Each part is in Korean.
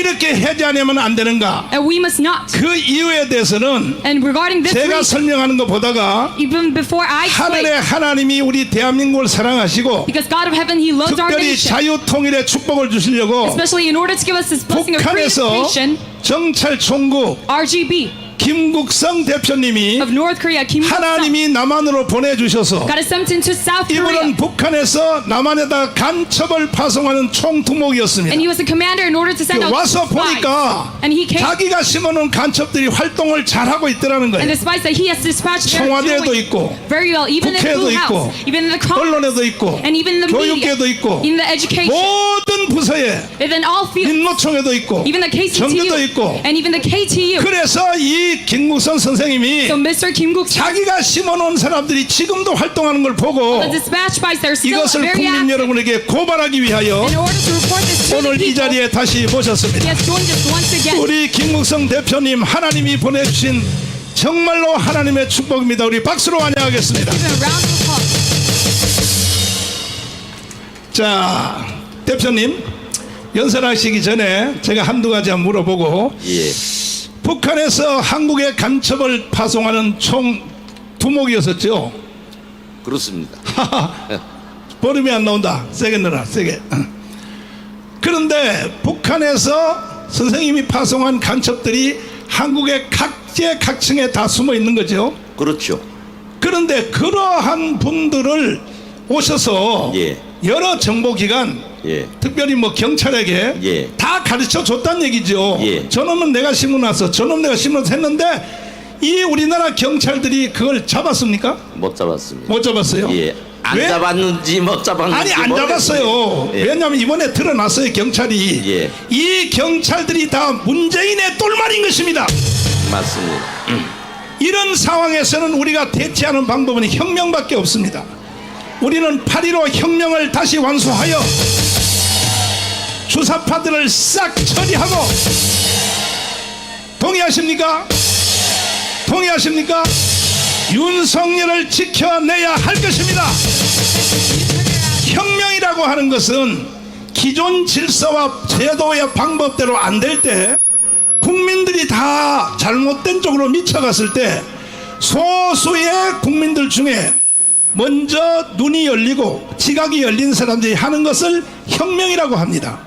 이렇게 않으면 안 되는가? And we must not. 그 이유에 대해서는 And regarding this 제가 reason, 설명하는 것 보다가 even before I 하늘의 하나님이 우리 대한민국을 사랑하시고 because God of heaven, He loves our 특별히 nation, 자유 통일의 축복을 주시려고 especially in order to give us this blessing of 북한에서 nation, 정찰 총국 RGB 김국성 대표님이 of North Korea, Kim 하나님이 남한으로 보내주셔서 got us sent into South Korea. 이분은 북한에서 남한에다 간첩을 파송하는 총두목이었습니다. And he was the commander in order to send out 와서 spies. 보니까 And he came, 자기가 심어놓은 간첩들이 활동을 잘하고 있더라는 and 거예요. the spies that he has dispatched very, 청와대도 doing 있고 very well, even in the 국회도 Blue 있고 House, even in the Congress, 언론에도 있고 and even in the media, 교육계도 있고 in the education, 모든 부서에 and then all fields, 민노총에도 있고 even the 정교도 있고 and even the KTU. 그래서 이 김국선 선생님이 So Mr. Kim 자기가 심어놓은 사람들이 지금도 활동하는 걸 보고 the dispatch spies that are still 이것을 very 국민 active 여러분에게 고발하기 위하여 in order to report this to the 오늘 이 people. 자리에 다시 He 모셨습니다. has joined us once again. 우리 김국성 대표님 하나님이 보내주신 정말로 하나님의 축복입니다. 우리 박수로 환영하겠습니다. Give him a round of applause. 자, 대표님 연설하시기 전에 제가 한두 가지 한번 물어보고 예, 북한에서 한국에 간첩을 파송하는 총 두목이었었죠. 그렇습니다. 버름이 안 나온다. 세게 넣어라. 세게. 그런데 북한에서 선생님이 파송한 간첩들이 한국의 각계 각층에 다 숨어 있는 거죠. 그렇죠. 그런데 그러한 분들을 오셔서 예. 여러 정보기관 예, 특별히 뭐 경찰에게 예. 다 가르쳐 줬단 얘기죠. 예. 저놈은 내가 심어놨어. 저놈 내가 심어서 했는데 이 우리나라 경찰들이 그걸 잡았습니까? 못 잡았습니다. 못 잡았어요. 예, 안 왜? 잡았는지 못 잡았는지 아니 안. 잡았어요. 예. 왜냐하면 이번에 드러났어요 경찰이. 예. 이 경찰들이 다 문재인의 똘말인 것입니다. 맞습니다. 이런 상황에서는 우리가 대체하는 방법은 혁명밖에 없습니다. 우리는 8.15 혁명을 다시 완수하여 주사파들을 싹 처리하고 동의하십니까? 동의하십니까? 윤석열을 지켜내야 할 것입니다. 혁명이라고 하는 것은 기존 질서와 제도의 방법대로 안 될 때 국민들이 다 잘못된 쪽으로 미쳐갔을 때 소수의 국민들 중에 먼저 눈이 열리고 지각이 열린 사람들이 하는 것을 혁명이라고 합니다.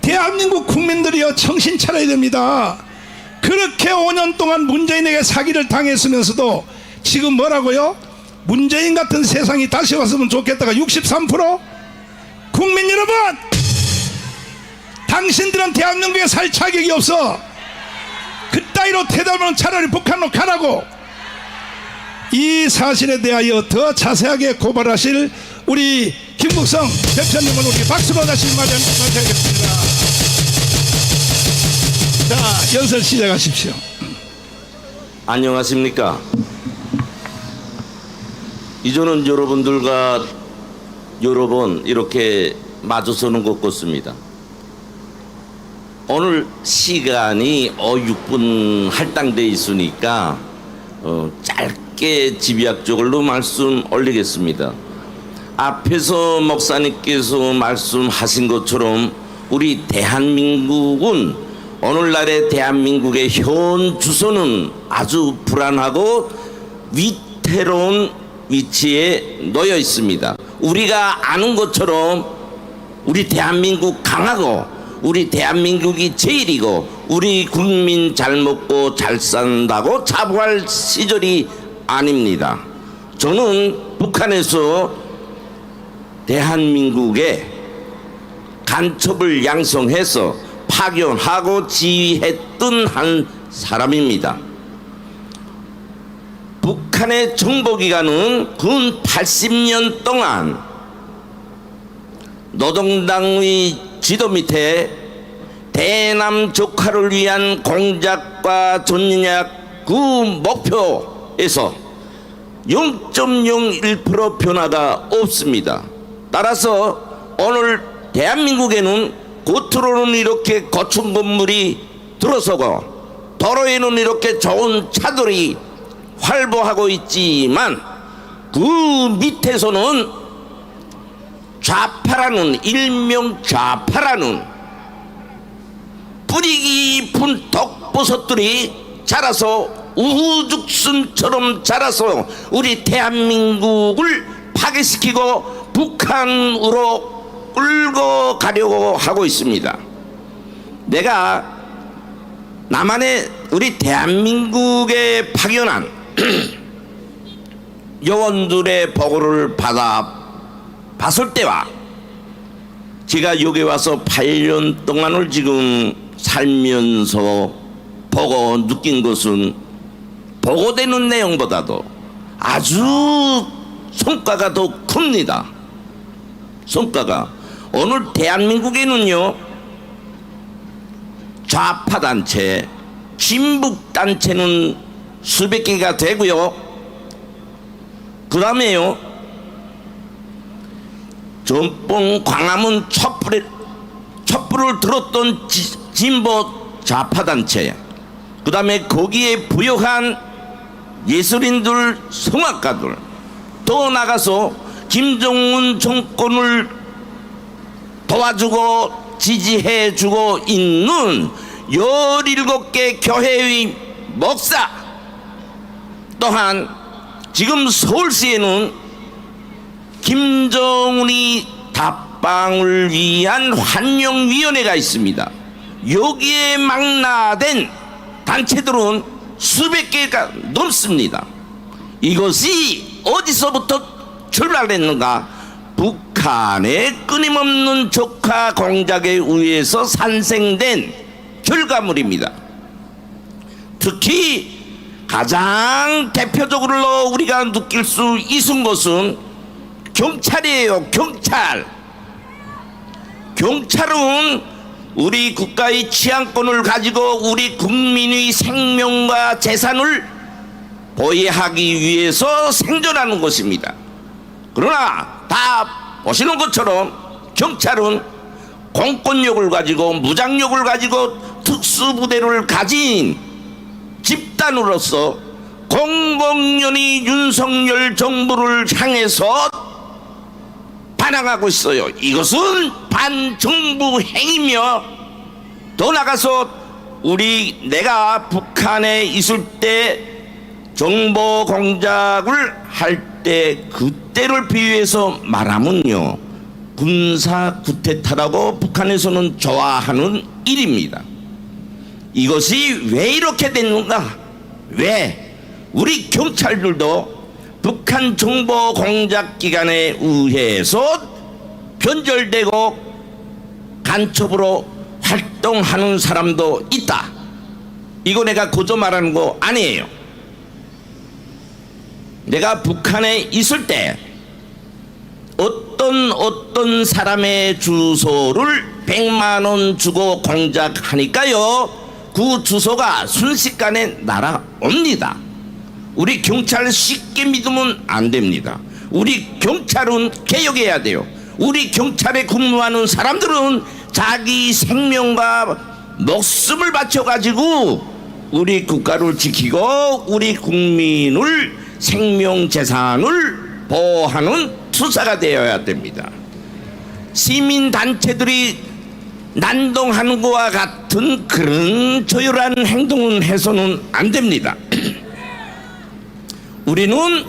대한민국 국민들이여 정신 차려야 됩니다. 그렇게 5년 동안 문재인에게 사기를 당했으면서도 지금 뭐라고요? 문재인 같은 세상이 다시 왔으면 좋겠다가 63% 국민 여러분 당신들은 대한민국에 살 자격이 없어 그따위로 대답하면 차라리 북한으로 가라고 이 사실에 대하여 더 자세하게 고발하실 우리 김국성 대표님을 우리 박수로 다시 맞이하겠습니다 자 연설 시작하십시오 안녕하십니까? 이전은 여러분들과 여러 번 이렇게 마주서는 것 같습니다. 오늘 시간이 어 6분 할당돼 있으니까 어, 짧게 집약적으로 말씀 올리겠습니다. 앞에서 목사님께서 말씀하신 것처럼 우리 대한민국은 오늘날의 대한민국의 현 주소는 아주 불안하고 위태로운 위치에 놓여 있습니다. 우리가 아는 것처럼 우리 대한민국 강하고 우리 대한민국이 제일이고 우리 국민 잘 먹고 잘 산다고 자부할 시절이 아닙니다. 저는 북한에서 대한민국에 간첩을 양성해서 파견하고 지휘했던 한 사람입니다. 북한의 정보기관은 근 80년 동안 노동당의 지도 밑에 대남 적화를 위한 공작과 전략 그 목표에서 0.01% 변화가 없습니다. 따라서 오늘 대한민국에는 겉으로는 이렇게 고층 건물이 들어서고 도로에는 이렇게 좋은 차들이 활보하고 있지만 그 밑에서는 좌파 라는 일명 좌파라는 뿌리 깊은 덕버섯들이 자라서 우후죽순처럼 자라서 우리 대한민국을 파괴시키고 북한으로 끌고 가려고 하고 있습니다. 내가 남한의 우리 대한민국에 파견한 요원들의 보고를 받아 봤을 때와 제가 여기 와서 8년 동안을 지금 살면서 보고 느낀 것은 보고되는 내용보다도 아주 성과가 더 큽니다. 성과가 오늘 대한민국에는요 좌파 단체, 진북 단체는 수백 개가 되고요. 그 다음에요 전봉 광화문 촛불에 촛불을 들었던 지- 진보 좌파 단체, 그 다음에 거기에 부역한 예술인들, 성악가들, 더 나가서 김정은 정권을 도와주고 지지해주고 있는 17개 교회의 목사 또한 지금 서울시에는 김정은이 답방을 위한 환영위원회가 있습니다. 여기에 망라된 단체들은 수백 개가 넘습니다. 이것이 어디서부터 출발했는가? 북한의 끊임없는 조카 공작에 의해서 산생된 결과물입니다. 특히 가장 대표적으로 우리가 느낄 수 있은 것은 경찰이에요. 경찰. 경찰은 우리 국가의 치안권을 가지고 우리 국민의 생명과 재산을 보호하기 위해서 생존하는 것입니다. 그러나 다 보시는 것처럼 경찰은 공권력을 가지고 무장력을 가지고 특수부대를 가진 집단으로서 공공연히 윤석열 정부를 향해서 반항하고 있어요. 이것은 반정부 행위며 더 나가서 우리 내가 북한에 있을 때 정보 공작을 할 때 그때를 비유해서 말하면요 군사 구테타라고 북한에서는 좋아하는 일입니다. 이것이 왜 이렇게 됐는가? 왜 우리 경찰들도 북한 정보 공작 기관에 의해서 변절되고 간첩으로 활동하는 사람도 있다. 이거 내가 고조 말하는 거 아니에요. 내가 북한에 있을 때 어떤 어떤 사람의 주소를 100만 원 주고 공작하니까요. 그 주소가 순식간에 날아옵니다. 우리 경찰 쉽게 믿으면 안 됩니다. 우리 경찰은 개혁해야 돼요. 우리 경찰에 근무하는 사람들은 자기 생명과 목숨을 바쳐가지고 우리 국가를 지키고 우리 국민을 생명 재산을 보호하는 투사가 되어야 됩니다. 시민 단체들이 난동하는 것과 같은 그런 저열한 행동은 해서는 안 됩니다. 우리는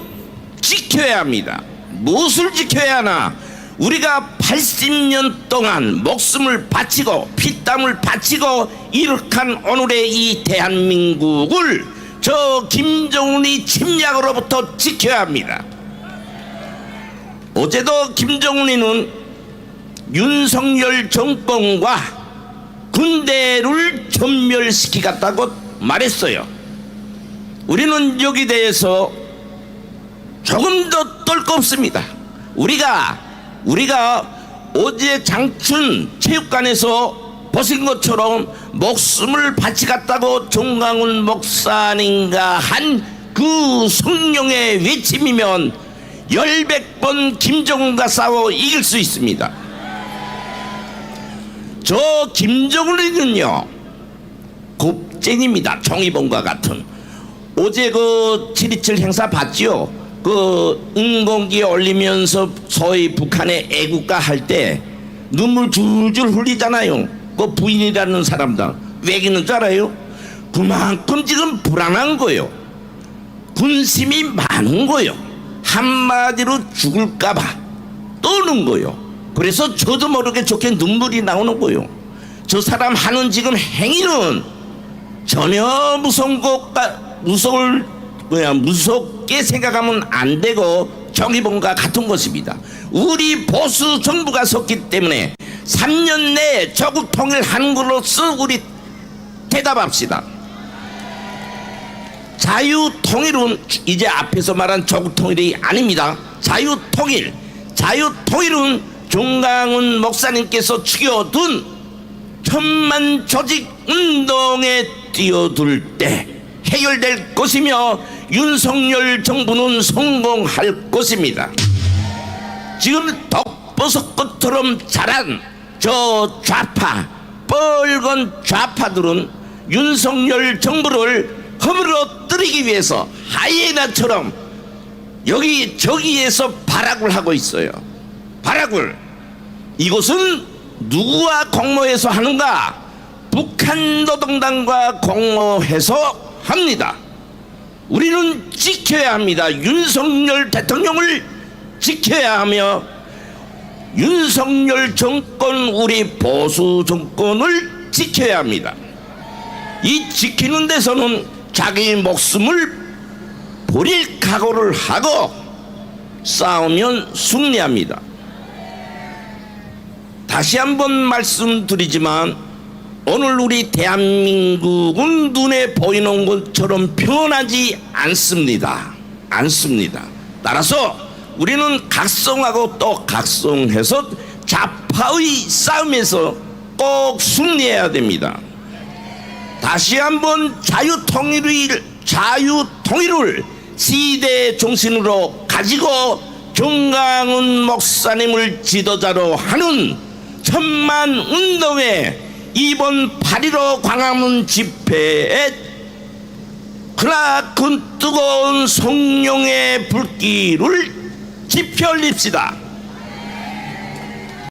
지켜야 합니다. 무엇을 지켜야 하나? 우리가 80년 동안 목숨을 바치고 피땀을 바치고 이룩한 오늘의 이 대한민국을 저 김정은이 침략으로부터 지켜야 합니다. 어제도 김정은이는 윤석열 정권과 군대를 전멸시키겠다고 말했어요. 우리는 여기 대해서 조금 더떨거 없습니다. 우리가 우리가 어제 장춘 체육관에서 보신 것처럼 목숨을 바치겠다고 종강훈 목사님과 한 그 성령의 외침이면 열백 번 김정은과 싸워 이길 수 있습니다. 저 김정은은요 곱쟁입니다. 정의봉과 같은. 어제 그7.27 행사 봤지요? 그 인공기에 올리면서 소위 북한의 애국가 할 때 눈물 줄줄 흘리잖아요. 그 부인이라는 사람들 왜 기는 줄 알아요? 그만큼 지금 불안한 거요. 군심이 많은 거요. 한마디로 죽을까봐 떠는 거요. 그래서 저도 모르게 좋게 눈물이 나오는 거요. 저 사람 하는 지금 행위는 전혀 무서운 것과 무서울 뭐야 무섭게 생각하면 안 되고 정의범과 같은 것입니다. 우리 보수 정부가 섰기 때문에 3년 내에 조국 통일하는 것으로서 우리 대답합시다. 자유 통일은 이제 앞에서 말한 조국 통일이 아닙니다. 자유 통일, 자유 통일은 종강훈 목사님께서 죽여둔 천만 조직 운동에 뛰어들 때 해결될 것이며 윤석열 정부는 성공할 것입니다. 지금 덕버섯꽃처럼 자란 저 좌파 빨간 좌파들은 윤석열 정부를 허물어뜨리기 위해서 하이에나처럼 여기 저기에서 발악을 하고 있어요. 발악을 이것은 누구와 공모해서 하는가? 북한 노동당과 공모해서 합니다. 우리는 지켜야 합니다. 윤석열 대통령을 지켜야 하며 윤석열 정권 우리 보수 정권을 지켜야 합니다. 이 지키는 데서는 자기 목숨을 버릴 각오를 하고 싸우면 승리합니다. 다시 한번 말씀드리지만 오늘 우리 대한민국은 눈에 보이는 것처럼 변하지 않습니다. 않습니다. 따라서 우리는 각성하고 또 각성해서 좌파의 싸움에서 꼭 승리해야 됩니다. 다시 한번 자유통일을 자유통일을 시대 정신으로 가지고 정강훈 목사님을 지도자로 하는 천만 운동회 이번 8.15 광화문 집회에 그나큰 뜨거운 성령의 불길을 지펴올립시다.